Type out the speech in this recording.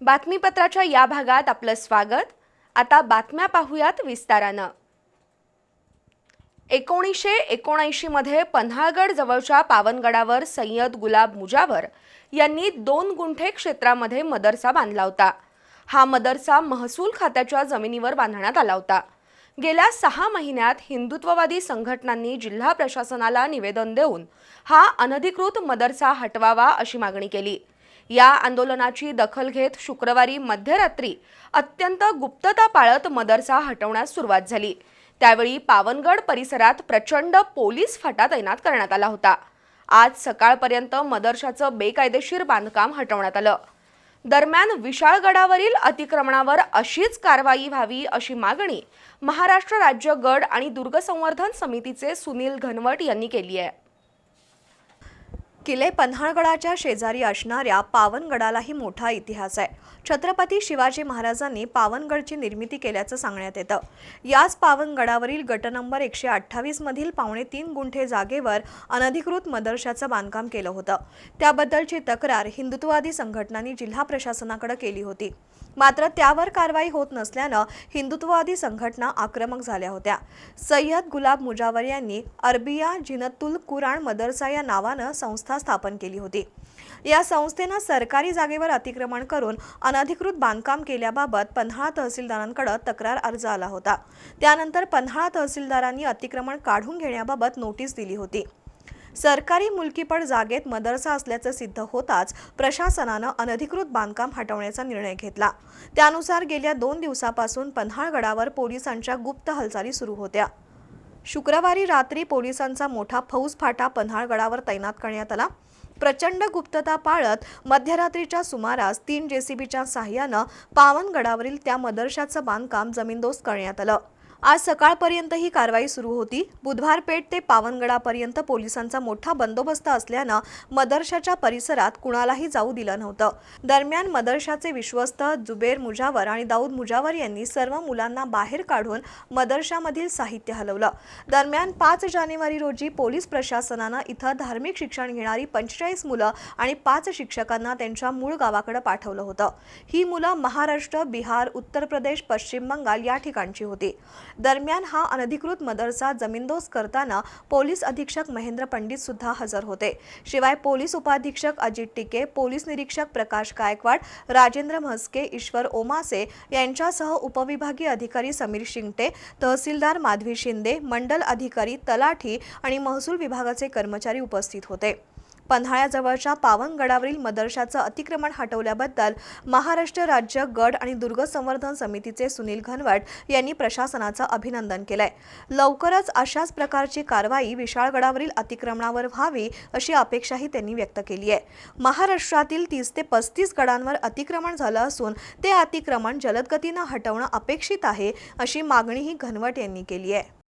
बातमीपत्राच्या या भागात आपलं स्वागत. आता बातम्या पाहूयात विस्तारानं. एकोणीसशे एकोणऐंशीमध्ये पन्हाळगड जवळच्या पावनगडावर सय्यद गुलाब मुजावर यांनी दोन गुंठे क्षेत्रामध्ये मदरसा बांधला होता. हा मदरसा महसूल खात्याच्या जमिनीवर बांधण्यात आला होता. गेल्या सहा महिन्यात हिंदुत्ववादी संघटनांनी जिल्हा प्रशासनाला निवेदन देऊन हा अनधिकृत मदरसा हटवावा अशी मागणी केली. या आंदोलनाची दखल घेत शुक्रवारी मध्यरात्री अत्यंत गुप्तता पाळत मदरसा हटवण्यास सुरुवात झाली. त्यावेळी पावनगड परिसरात प्रचंड पोलीस फाटा तैनात करण्यात आला होता. आज सकाळपर्यंत मदरशाचं बेकायदेशीर बांधकाम हटवण्यात आलं. दरम्यान विशाळगडावरील अतिक्रमणावर अशीच कारवाई व्हावी अशी मागणी महाराष्ट्र राज्य गड आणि दुर्गसंवर्धन समितीचे सुनील घनवट यांनी केली आहे. किल्ले पन्हाळगडाच्या शेजारी असणाऱ्या पावनगडालाही मोठा इतिहास आहे. छत्रपती शिवाजी महाराजांनी पावनगडची निर्मिती केल्याचं सांगण्यात येतं. याच पावनगडावरील गट नंबर एकशे अठ्ठावीस मधील पावणे तीन गुंठे जागेवर अनधिकृत मदरशाचं बांधकाम केलं होतं. त्याबद्दलची तक्रार हिंदुत्ववादी संघटनांनी जिल्हा प्रशासनाकडे केली होती. मात्र त्यावर कारवाई होत नसल्यानं हिंदुत्ववादी संघटना आक्रमक झाल्या होत्या. सय्यद गुलाब मुजावर यांनी अरबिया जिनतुल कुराण मदरसा या नावानं संस्था स्थापन केली होती. या संस्थेनं सरकारी जागेवर अतिक्रमण करून अनधिकृत बांधकाम केल्याबाबत पन्हाळा तहसीलदारांकडे तक्रार अर्ज आला होता. त्यानंतर पन्हाळा तहसीलदारांनी अतिक्रमण काढून घेण्याबाबत नोटीस दिली होती. सरकारी मुलकीपड जागेत मदरसा असल्याचं सिद्ध होताच प्रशासनानं अनधिकृत बांधकाम हटवण्याचा निर्णय घेतला. त्यानुसार गेल्या दोन दिवसापासून पन्हाळगडावर पोलिसांच्या गुप्त हालचाली सुरू होत्या. शुक्रवारी रात्री पोलिसांचा मोठा फौज फाटा पन्हाळगडावर तैनात करण्यात आला. प्रचंड गुप्तता पाळत मध्यरात्रीच्या सुमारास तीन जेसीबीच्या साह्यानं पावनगडावरील त्या मदरशाचं बांधकाम जमीनदोस्त करण्यात आलं. आज सकाळपर्यंत ही कारवाई सुरू होती. बुधवार पेठ ते पावनगडापर्यंत पोलिसांचा मोठा बंदोबस्त असल्यानं मदरशाच्या परिसरात कुणालाही जाऊ दिलं नव्हतं. दरम्यान मदरशाचे विश्वस्त जुबेर मुजावर आणि दाऊद मुजावर यांनी सर्व मुलांना बाहेर काढून मदरशामधील साहित्य हलवलं. दरम्यान पाच जानेवारी रोजी पोलीस प्रशासनानं इथं धार्मिक शिक्षण घेणारी पंचेचाळीस मुलं आणि पाच शिक्षकांना त्यांच्या मूळ गावाकडे पाठवलं होतं. ही मुलं महाराष्ट्र बिहार उत्तर प्रदेश पश्चिम बंगाल या ठिकाणची होती. दरम्यान हा अनधिकृत मदरसा जमीनदोस्त करताना पोलीस अधीक्षक महेंद्र पंडित सुद्धा हजर होते. शिवाय पोलीस उपाधीक्षक अजित टिके पोलीस निरीक्षक प्रकाश गायकवाड राजेंद्र म्हस्के ईश्वर ओमासे यांच्यासह उपविभागीय अधिकारी समीर शिंगटे तहसीलदार माधवी शिंदे मंडल अधिकारी तलाठी आणि महसूल विभागाचे कर्मचारी उपस्थित होते. पन्हाळ्याजवळच्या पावनगडावरील मदरशाचं अतिक्रमण हटवल्याबद्दल महाराष्ट्र राज्य गड आणि दुर्ग संवर्धन समितीचे सुनील घनवट यांनी प्रशासनाचं अभिनंदन केलंय. लवकरच अशाच प्रकारची कारवाई विशाळगडावरील अतिक्रमणावर व्हावी अशी अपेक्षाही त्यांनी व्यक्त केली आहे. महाराष्ट्रातील तीस ते पस्तीस गडांवर अतिक्रमण झालं असून ते अतिक्रमण जलदगतीनं हटवणं अपेक्षित आहे अशी मागणीही घनवट यांनी केली आहे.